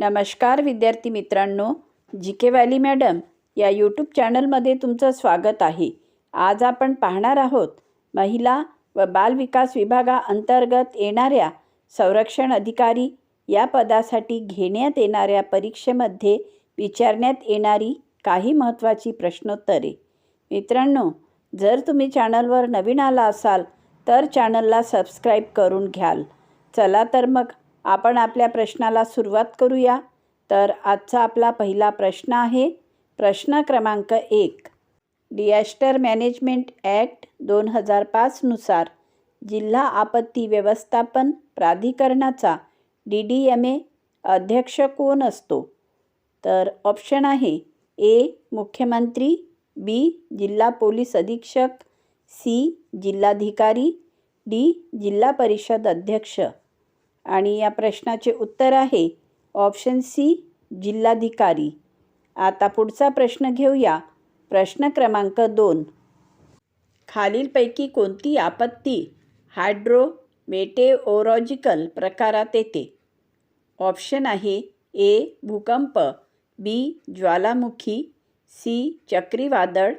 नमस्कार विद्यार्थी मित्रांनो. जी के व्हॅली मॅडम या यूट्यूब चॅनलमध्ये तुमचं स्वागत आहे. आज आपण पाहणार आहोत महिला व बालविकास विभागाअंतर्गत येणाऱ्या संरक्षण अधिकारी या पदासाठी घेण्यात येणाऱ्या परीक्षेमध्ये विचारण्यात येणारी काही महत्त्वाची प्रश्नोत्तरे. मित्रांनो जर तुम्ही चॅनलवर नवीन आला असाल तर चॅनलला सबस्क्राईब करून घ्याल. चला तर मग आपण आपल्या प्रश्नाला सुरुवात करूया. तर आजचा आपला पहिला प्रश्न आहे. प्रश्न क्रमांक एक. डिॲस्टर मॅनेजमेंट ॲक्ट दोन हजार पाचनुसार जिल्हा आपत्ती व्यवस्थापन प्राधिकरणाचा डी डी एम ए अध्यक्ष कोण असतो? तर ऑप्शन आहे ए. मुख्यमंत्री बी. जिल्हा पोलीस अधीक्षक सी. जिल्हाधिकारी डी. जिल्हा परिषद अध्यक्ष. आणि या प्रश्नाचे उत्तर आहे ऑप्शन सी जिल्हाधिकारी. आता पुढचा प्रश्न घेऊया. प्रश्न क्रमांक दोन. खालीलपैकी कोणती आपत्ती हायड्रो मेटेओरॉजिकल प्रकारात येते? ऑप्शन आहे ए भूकंप बी ज्वालामुखी सी चक्रीवादळ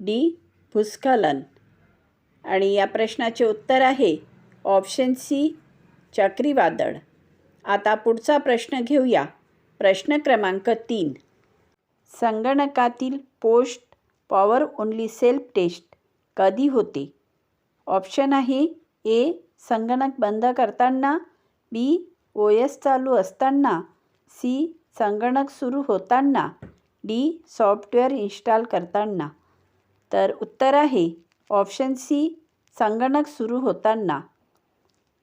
डी भूस्खलन. आणि या प्रश्नाचे उत्तर आहे ऑप्शन सी चक्रीवादळ. आता पुढचा प्रश्न घेऊया. प्रश्न क्रमांक तीन. संगणकातील post power only self test कधी होते? ऑप्शन आहे ए संगणक बंद करताना बी ओ एस चालू असताना सी संगणक सुरू होताना डी सॉफ्टवेअर इन्स्टॉल करताना. तर उत्तर आहे ऑप्शन सी संगणक सुरू होताना.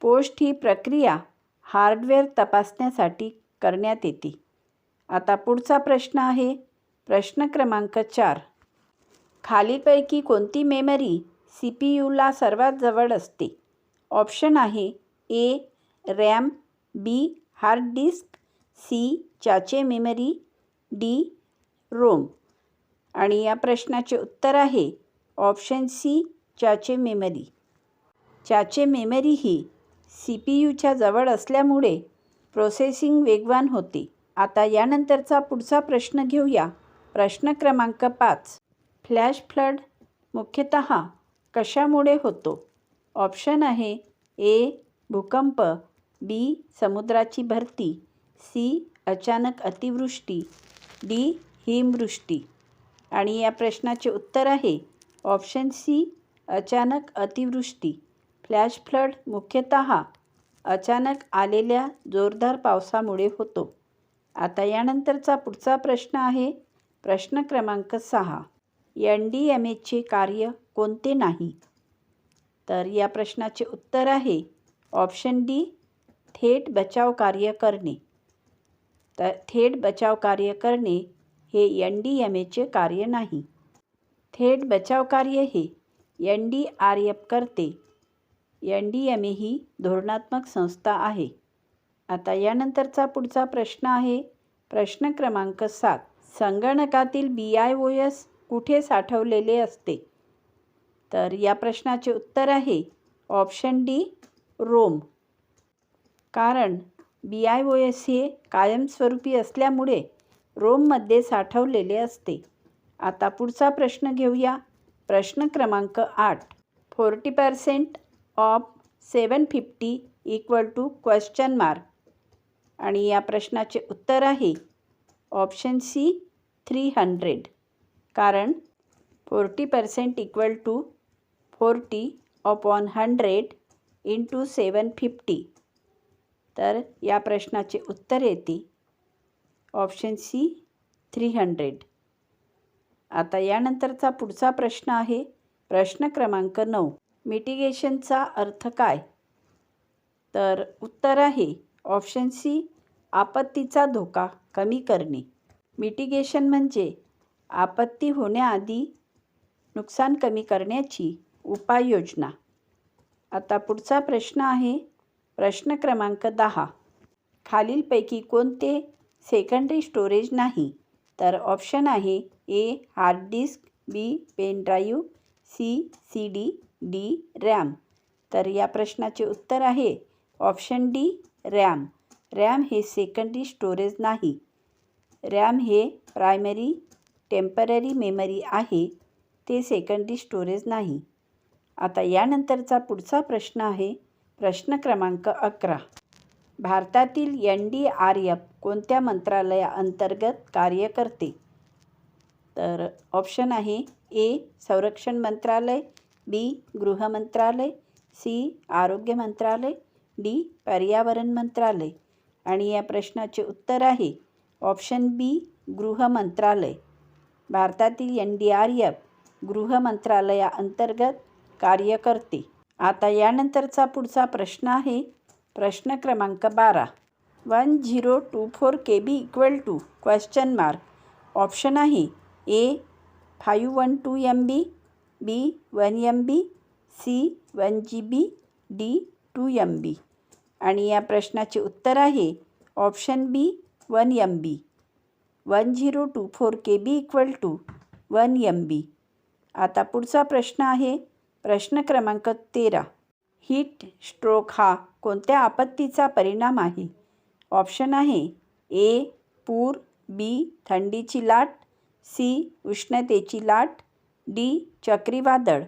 पोस्ट ही प्रक्रिया हार्डवेअर तपासण्यासाठी करण्यात येते. आता पुढचा प्रश्न आहे. प्रश्न क्रमांक चार. खालीपैकी कोणती मेमरी सी पी यूला सर्वात जवळ असते? ऑप्शन आहे A RAM B hard disk C cache memory D ROM. आणि या प्रश्नाचे उत्तर आहे option C cache memory. Cache memory ही सी पी यूच्या जवळ असल्यामुळे प्रोसेसिंग वेगवान होते. आता यानंतरचा पुढचा प्रश्न घेऊया. प्रश्न क्रमांक पाच. फ्लॅश फ्लड मुख्यतः कशामुळे होतो? ऑप्शन आहे ए. भूकंप बी. समुद्राची भरती सी. अचानक अतिवृष्टी डी. हिमवृष्टी. आणि या प्रश्नाचे उत्तर आहे ऑप्शन सी. अचानक अतिवृष्टी. फ्लॅश फ्लड मुख्यतः अचानक आलेल्या जोरदार पावसामुळे होतो. आता यानंतरचा पुढचा प्रश्न आहे प्रश्न क्रमांक सहा. एन डी एम एचे कार्य कोणते नाही? तर या प्रश्नाचे उत्तर आहे ऑप्शन डी थेट बचाव कार्य करणे. तर थेट बचाव कार्य करणे हे एन डी एम एचे कार्य नाही. थेट बचाव कार्य हे एन डी आर एफ करते. एन डी एम ए ही धोरणात्मक संस्था आहे. आता यानंतरचा पुढचा प्रश्न आहे. प्रश्न क्रमांक सात. संगणकातील बी आय ओ एस कुठे साठवलेले असते? तर या प्रश्नाचे उत्तर आहे. Option D ROM. कारण बी आय ओ एस हे कायमस्वरूपी असल्यामुळे रोममध्ये साठवलेले असते. आता पुढचा प्रश्न घेऊया. प्रश्न क्रमांक आठ. Forty percent of seven fifty equal to question mark आणि या प्रश्नाचे उत्तर आहे ऑप्शन सी थ्री हंड्रेड कारण forty percent equal to forty upon hundred into seven fifty तर या प्रश्नाचे उत्तर येते ऑप्शन सी थ्री हंड्रेड आता यानंतरचा पुढचा प्रश्न आहे प्रश्न क्रमांक नऊ. मिटिगेशनचा अर्थ काय? तर उत्तर आहे ऑप्शन सी आपत्तीचा धोका कमी करणे. मिटिगेशन म्हणजे आपत्ती होण्याआधी नुकसान कमी करण्याची उपाययोजना. आता पुढचा प्रश्न आहे प्रश्न क्रमांक दहा. खालीलपैकी कोणते सेकंडरी स्टोरेज नाही? तर ऑप्शन आहे A hard disk B pen drive C C D. D RAM. तर या प्रश्नाचे उत्तर आहे ऑप्शन डी रॅम. रॅम हे सेकंडरी स्टोरेज नाही. रॅम हे प्रायमरी टेंपररी मेमरी आहे ते सेकंडरी स्टोरेज नाही. आता यानंतरचा पुढचा प्रश्न आहे प्रश्न क्रमांक अकरा. भारतातील एन डी आर एफ कोणत्या मंत्रालयाअंतर्गत कार्य करते? तर ऑप्शन आहे ए संरक्षण मंत्रालय बी गृह मंत्रालय सी. आरोग्य मंत्रालय. डी. पर्यावरण मंत्रालय. आणि या प्रश्नाचे उत्तर आहे ऑप्शन बी गृह मंत्रालय. भारतातील एन डी आर एफ गृह मंत्रालयाअंतर्गत कार्य करते आता यानंतरचा पुढचा प्रश्न आहे प्रश्न क्रमांक बारा. One zero two four K B equal to question mark. Option आहे A five one two M B B one M B C one G B D two M B आणि या प्रश्नाचे उत्तर आहे option B one M B one zero two four K B equal to one M B आता पुढचा प्रश्न आहे. प्रश्न क्रमांक तेरा. हीट स्ट्रोक हा कोणत्या आपत्तीचा परिणाम आहे? ऑप्शन आहे ए पूर बी थंडीची लाट सी उष्णतेची लाट डी. चक्रीवादळ.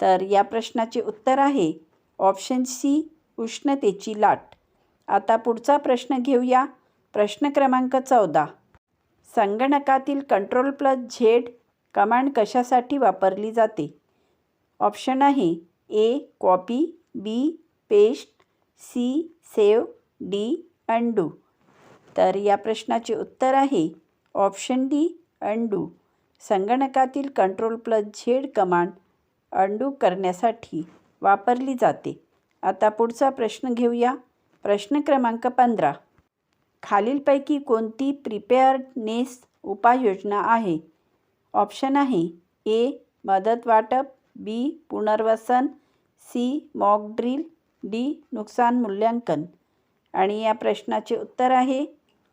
तर या प्रश्नाचे उत्तर आहे ऑप्शन सी उष्णतेची लाट. आता पुढचा प्रश्न घेऊया. प्रश्न क्रमांक चौदा. संगणकातील कंट्रोल प्लस झेड कमांड कशासाठी वापरली जाते? ऑप्शन आहे A copy B paste C save D undo. तर या प्रश्नाचे उत्तर आहे option D undo. संगणकातील control plus Z command undo करण्यासाठी वापरली जाते. आता पुढचा प्रश्न घेऊया. प्रश्न क्रमांक पंधरा. खालीलपैकी कोणती प्रिपेअरनेस उपाययोजना आहे? ऑप्शन आहे ए मदत वाटप बी पुनर्वसन सी मॉक ड्रिल डी नुकसान मूल्यांकन. आणि या प्रश्नाचे उत्तर आहे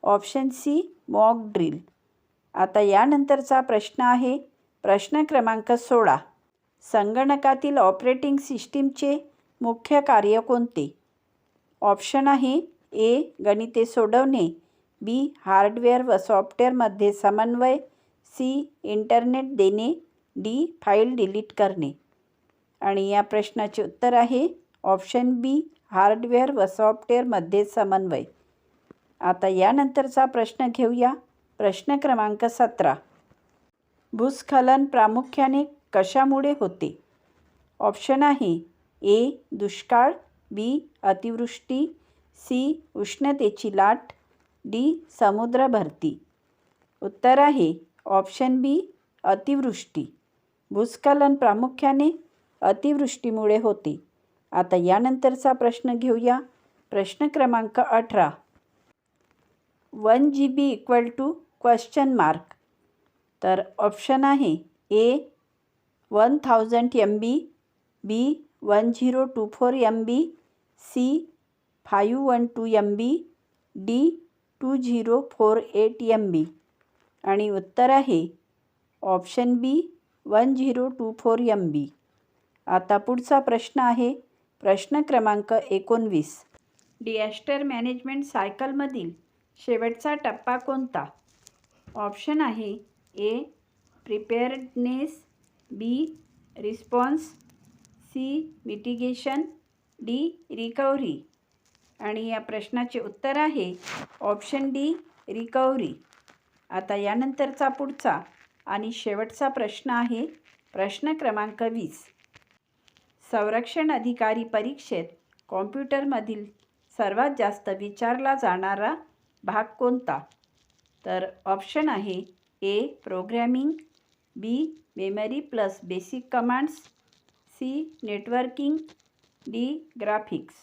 ऑप्शन सी मॉक ड्रिल. आता यानंतरचा प्रश्न आहे. प्रश्न क्रमांक सोळा. संगणकातील ऑपरेटिंग सिस्टीमचे मुख्य कार्य कोणते? ऑप्शन आहे ए गणिते सोडवणे बी हार्डवेअर व सॉफ्टवेअरमध्ये समन्वय सी इंटरनेट देणे डी फाईल डिलीट करणे. आणि या प्रश्नाचे उत्तर आहे ऑप्शन बी हार्डवेअर व सॉफ्टवेअरमध्ये समन्वय. आता यानंतरचा प्रश्न घेऊया. प्रश्न क्रमांक सतरा. भूस्खलन प्रामुख्याने कशामुळे होते? ऑप्शन आहे ए दुष्काळ बी अतिवृष्टी सी उष्णतेची लाट डी समुद्र भरती उत्तर आहे ऑप्शन बी अतिवृष्टी. भूस्खलन प्रामुख्याने अतिवृष्टीमुळे होते. आता यानंतरचा प्रश्न घेऊया. प्रश्न क्रमांक अठरा. One G B equal to question mark. तर ऑप्शन आहे A one thousand M B B one zero two four M B C five one two M B D two zero four eight M B. आणि उत्तर आहे option B one zero two four M B. आता पुढचा प्रश्न आहे प्रश्न क्रमांक एकोणवीस. डिॲस्टर मॅनेजमेंट सायकलमधील शेवटचा टप्पा कोणता? ऑप्शन आहे A preparedness B response C mitigation D recovery. आणि या प्रश्नाचे उत्तर आहे ऑप्शन डी रिकव्हरी. आता यानंतरचा पुढचा आणि शेवटचा प्रश्न आहे प्रश्न क्रमांक वीस. संरक्षण अधिकारी परीक्षेत कॉम्प्युटरमधील सर्वात जास्त विचारला जाणारा भाग कोणता? तर ऑप्शन आहे A programming B memory plus basic commands C networking D graphics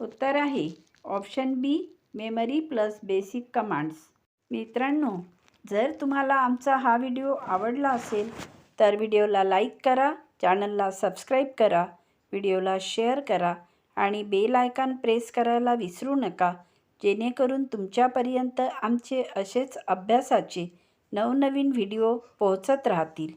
उत्तर आहे option B memory plus basic commands मित्रांनो जर तुम्हाला आमचा हा व्हिडिओ आवडला असेल तर व्हिडिओला लाईक करा चॅनलला सबस्क्राईब करा व्हिडिओला शेअर करा आणि बेल आयकॉन प्रेस करायला विसरू नका. जेणेकरून तुमच्यापर्यंत आमचे असेच अभ्यासाचे नवनवीन व्हिडिओ पोहोचत राहतील.